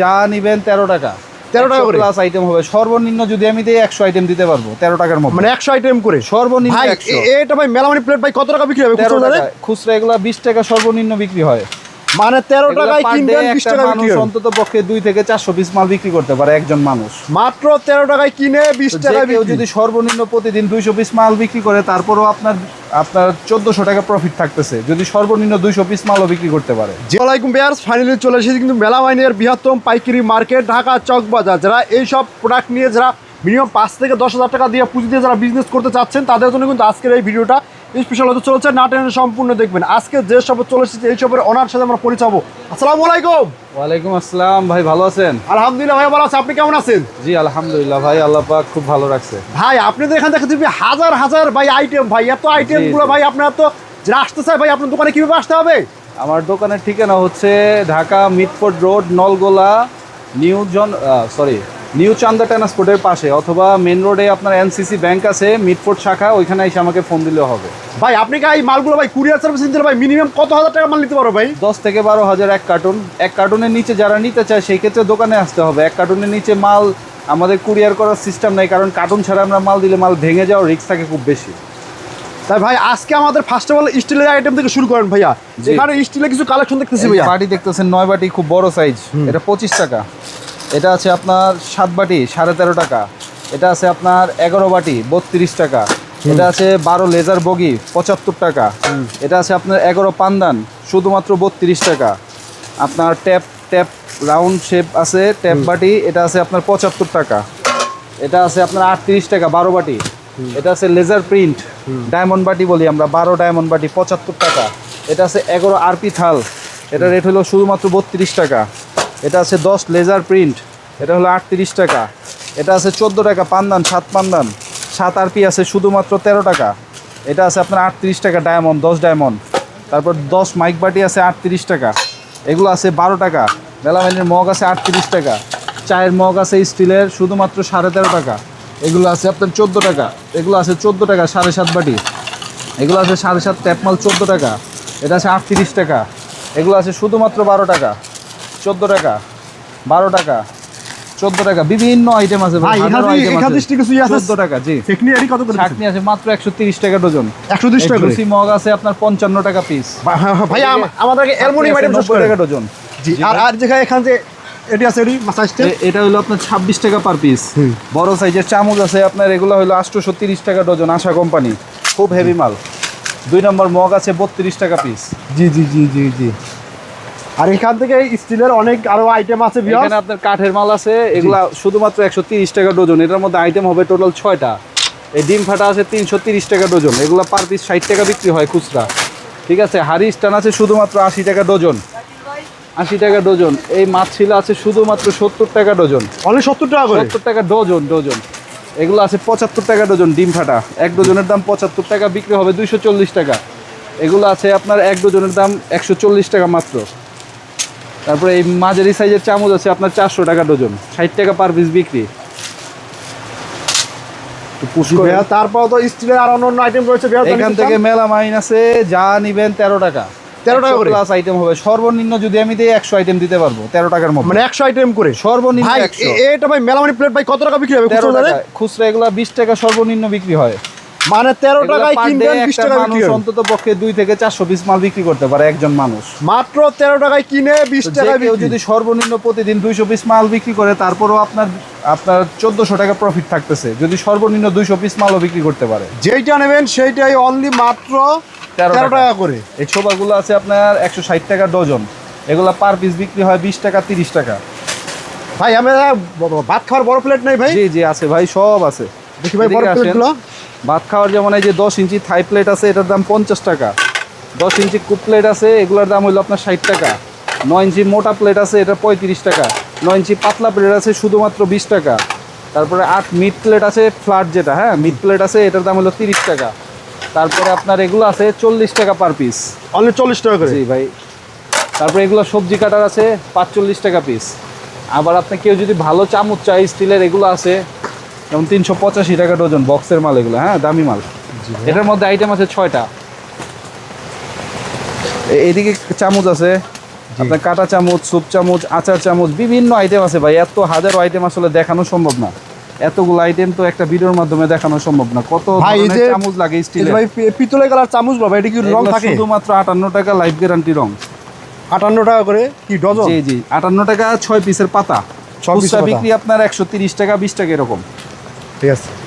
যা নিবেন তেরো টাকা। 13 টাকা করে? প্লাস আইটেম হবে। সর্বনিম্ন যদি আমি দিই একশো আইটেম দিতে পারব তেরো টাকার মধ্যে। মানে একশো আইটেম করে? সর্বনিম্ন এটা ভাই মেলামানি প্লেট ভাই কত টাকা বিক্রি হবে? তেরো খুচরা এগুলা বিশ টাকা সর্বনিম্ন বিক্রি হয়। মানে তেরো টাকায় কিনবেন বিশ টাকা মানুষ অন্তত পক্ষে দুই থেকে চারশো পিস মাল বিক্রি করতে পারে একজন মানুষ। মাত্র তেরো টাকায় কিনে বিশ টাকা কেউ যদি সর্বনিম্ন প্রতিদিন দুইশো পিস মাল বিক্রি করে তারপরেও আপনার আপনার চোদ্দশো টাকা প্রফিট থাকতেছে। যদি সর্বনিম্ন দুইশো পিস মালও বিক্রি করতে পারে। আসসালামাইকুম বিয়ার্স ফাইনালি চলে এসেছি কিন্তু মেলা মাইনের বৃহত্তম পাইকারি মার্কেট ঢাকা চক বাজার। যারা এইসব প্রোডাক্ট নিয়ে যারা মিনিমাম পাঁচ থেকে দশ হাজার টাকা দিয়ে পুঁজি দিয়ে যারা বিজনেস করতে চাচ্ছেন তাদের জন্য কিন্তু আজকের এই ভিডিওটা স্পেশাল হতে চলছে না টেনে সম্পূর্ণ দেখবেন। আজকে যে সব চলে এসেছে এই সবের ওনার সাথে আমরা পরিচাবো আসসালামু আলাইকুম। ওয়ালাইকুম আসসালাম ভাই ভালো আছেন? আলহামদুলিল্লাহ ভাই ভালো আছে। আপনি কেমন আছেন? জি আলহামদুলিল্লাহ ভাই আল্লাহ পাক খুব ভালো রাখছে। ভাই আপনাদের এখানে দেখা যাচ্ছে হাজার হাজার ভাই আইটেম ভাই এত আইটেমগুলো ভাই আপনার তো যারা আসতে চায় ভাই আপনার দোকানে কীভাবে আসতে হবে? আমার দোকানের ঠিকানা হচ্ছে Dhaka Mitford road Nalgola new জন সরি নিউ চান্দা ট্রান্সপোর্টের পাশে অথবা মেন রোডে আপনার এনসিসি ব্যাংক আছে মিটফোর্ড শাখা ওইখানে এসে আমাকে ফোন দিলেও হবে। ভাই আপনি কি এই মালগুলো ভাই কুরিয়ার সার্ভিস দিলে ভাই মিনিমাম কত হাজার টাকা মাল নিতে পারো ভাই? দশ থেকে বারো হাজার এক কার্টুন এক কার্টুনের নিচে যারা নিতে চায় সেই ক্ষেত্রে দোকানে আসতে হবে। এক কার্টুনের নিচে মাল আমাদের কুরিয়ার করার সিস্টেম নাই কারণ কার্টুন ছাড়া আমরা মাল দিলে মাল ভেঙে যাওয়ার রিস্ক থাকে খুব বেশি। তাই ভাই আজকে আমাদের ফার্স্ট অফ অল স্টিলের আইটেম থেকে শুরু করেন ভাইয়া। এখানে স্টিলের কিছু কালেকশন দেখতেছি ভাইয়া। বাটি দেখতেছেন নয় বাটি খুব বড় সাইজ এটা পঁচিশ টাকা। এটা আছে আপনার সাত বাটি সাড়ে তেরো টাকা। এটা আছে আপনার এগারো বাটি বত্রিশ টাকা। এটা আছে বারো লেজার বগি পঁচাত্তর টাকা। এটা আছে আপনার এগারো পান্দান শুধুমাত্র বত্রিশ টাকা। আপনার ট্যাপ ট্যাপ রাউন্ড শেপ আছে ট্যাপ বাটি এটা আছে আপনার পঁচাত্তর টাকা। এটা আছে আপনার আটত্রিশ টাকা বারো বাটি। এটা আছে লেজার প্রিন্ট ডায়মন্ড বাটি বলি আমরা বারো ডায়মন্ড বাটি পঁচাত্তর টাকা। এটা আছে এগারো আরপি থাল এটা রেট হলো শুধুমাত্র বত্রিশ টাকা। এটা আছে দশ লেজার প্রিন্ট। এটা হলো আটত্রিশ টাকা। এটা আছে চোদ্দ টাকা পান্দান, সাত পান্দান। সাত আরপি আছে শুধুমাত্র তেরো টাকা। এটা আছে আপনার আটত্রিশ টাকা ডায়মন্ড, দশ ডায়মন্ড। তারপর দশ মাইক বাটি আছে আটত্রিশ টাকা। এগুলো আছে বারো টাকা। মেলামাইনের মগ আছে আটত্রিশ টাকা। চায়ের মগ আছে স্টিলের শুধুমাত্র সাড়ে তেরো টাকা। এগুলো আছে আপনার চোদ্দ টাকা। এগুলো আছে চোদ্দ টাকা সাড়ে সাত বাটি। এগুলো আছে সাড়ে সাত, ট্যাপমাল চোদ্দ টাকা। এটা আছে আটত্রিশ টাকা। এগুলো আছে শুধুমাত্র বারো টাকা। চোদ্দ টাকা বারো টাকা চোদ্দ টাকা বিভিন্ন আইটেম আছে ভাই, এখানে আছে। চোদ্দ টাকা জি। কত করে আছে মাত্র একশো তিরিশ টাকা ডজন। একশো তিরিশ টাকা মগ আছে আপনার পঞ্চান্ন টাকা পিস ভাইয়া আম- আমাদেরকে অ্যালমোনিয়াম আইটেম টাকা ডজন। জি আর আর যেখানে এখানে যে এটি আছে এটি হলো আপনার ছাব্বিশ টাকা পার পিস। বড় সাইজের চামচ আছে আপনার এগুলো হলো আটশোশো তিরিশ টাকা ডজন আশা কোম্পানি খুব হেভি মাল। দুই নম্বর মগ আছে বত্রিশ টাকা পিস জি জি জি জি জি। আর এখান থেকে স্টিলের অনেক আরও আইটেম আছে এখানে আপনার কাঠের মাল আছে এগুলা শুধুমাত্র একশো তিরিশ টাকা ডজন। এটার মধ্যে আইটেম হবে টোটাল ছয়টা। এই ডিম ফাটা আছে তিনশো তিরিশ টাকা ডজন। এগুলো পার পিস ষাট টাকা বিক্রি হয় খুচরা। ঠিক আছে? হাড়ি স্টান আছে শুধুমাত্র আশি টাকা ডজন। আশি টাকা ডজন। এই মাছ ছিল আছে শুধুমাত্র সত্তর টাকা ডজন। অনেক সত্তর টাকা করে? সত্তর টাকা ডজন ডজন। এগুলো আছে পঁচাত্তর টাকা ডজন ডিম ফাটা। এক ডজনের দাম পঁচাত্তর টাকা বিক্রি হবে দুইশো চল্লিশ টাকা। এগুলো আছে আপনার এক ডজনের দাম একশো চল্লিশ টাকা মাত্র। তারপরে এই মাঝারি সাইজের চামচ আছে আপনার চারশো টাকা ডজন ষাট টাকা পার পিস বিক্রি। তো push করে- ভাইয়া তারপর তো স্টিলের আর অন্য অন্য আইটেম রয়েছে এখান থেকে মেলা মাইন আছে যা নিবেন তেরো টাকা। 13 টাকা করে? প্লাস আইটেম হবে। সর্বনিম্ন যদি আমি দিই একশো আইটেম দিতে পারব তেরো টাকার মধ্যে। মানে একশো আইটেম করে? সর্বনিম্ন এটা ভাই মেলামানি প্লেট ভাই কত টাকা বিক্রি হবে? খুচরা এগুলো বিশ টাকা সর্বনিম্ন বিক্রি হয়। মানে তেরো টাকায় কিনবেন বিশ টাকা বিক্রি। অন্তত পক্ষে দুই থেকে চারশো পিস মাল বিক্রি করতে পারে একজন মানুষ। মাত্র তেরো টাকায় কিনে বিশ টাকা কেউ যদি সর্বনিম্ন প্রতিদিন দুইশো পিস মাল বিক্রি করে তারপরেও আপনার আপনার চোদ্দশো টাকা প্রফিট থাকতেছে। যদি সর্বনিম্ন দুইশো পিস মালও বিক্রি করতে পারে। যেইটা নেবেন সেইটাই অনলি মাত্র তেরো টাকা। করে। এই ছোবাগুলো আছে আপনার একশো ষাট টাকা ডজন। এগুলা পার পিস বিক্রি হয় বিশ টাকা তিরিশ টাকা। ভাই আমি ভাত খাওয়ার বড় প্লেট নেই ভাই? জি জি আছে ভাই সব আছে। দেখি ভাই বড় প্লেটগুলো ভাত খাওয়ার যেমন এই যে দশ ইঞ্চি থাই প্লেট আছে এটার দাম পঞ্চাশ টাকা। দশ ইঞ্চি কুপ প্লেট আছে এগুলোর দাম হলো আপনার ষাট টাকা। নয় ইঞ্চি মোটা প্লেট আছে এটা পঁয়ত্রিশ টাকা। নয় ইঞ্চি পাতলা প্লেট আছে শুধুমাত্র বিশ টাকা। তারপরে আট মিড প্লেট আছে ফ্ল্যাট যেটা হ্যাঁ? মিড প্লেট আছে এটার দাম হলো তিরিশ টাকা। তারপরে আপনার এগুলো আছে চল্লিশ টাকা পার পিস অনলি চল্লিশ টাকা করে। জি ভাই। তারপরে এগুলো সবজি কাটার আছে পাঁচচল্লিশ টাকা পিস আবার আপনি কেউ যদি ভালো চামচ চাই স্টিলের এগুলো আছে যেমন তিনশো পঁচাশি টাকা ডজন বক্সের মাল এগুলো হ্যাঁ দামি মাল। এটার মধ্যে আইটেম আছে ছয়টা। এদিকে চামচ আছে আপনার কাটা চামচ স্যুপ চামচ আচার চামচ বিভিন্ন আইটেম আছে ভাই এত হাজারো আইটেম আসলে দেখানো সম্ভব না। এতগুলো আইটেম তো একটা ভিডিওর মাধ্যমে দেখানো সম্ভব না। কত চামচ লাগে স্টিলের ভাই পিতলের কালার চামচ বাবা এটা কি রং থাকে? শুধুমাত্র আটান্ন টাকা লাইফ গ্যারান্টি রং। আটান্ন টাকা করে? কি ডজন? জি জি আটান্ন টাকা ছয় পিসের পাতা। ছয় পিসের বিক্রি আপনার একশো তিরিশ টাকা বিশ টাকা এরকম। ঠিক আছে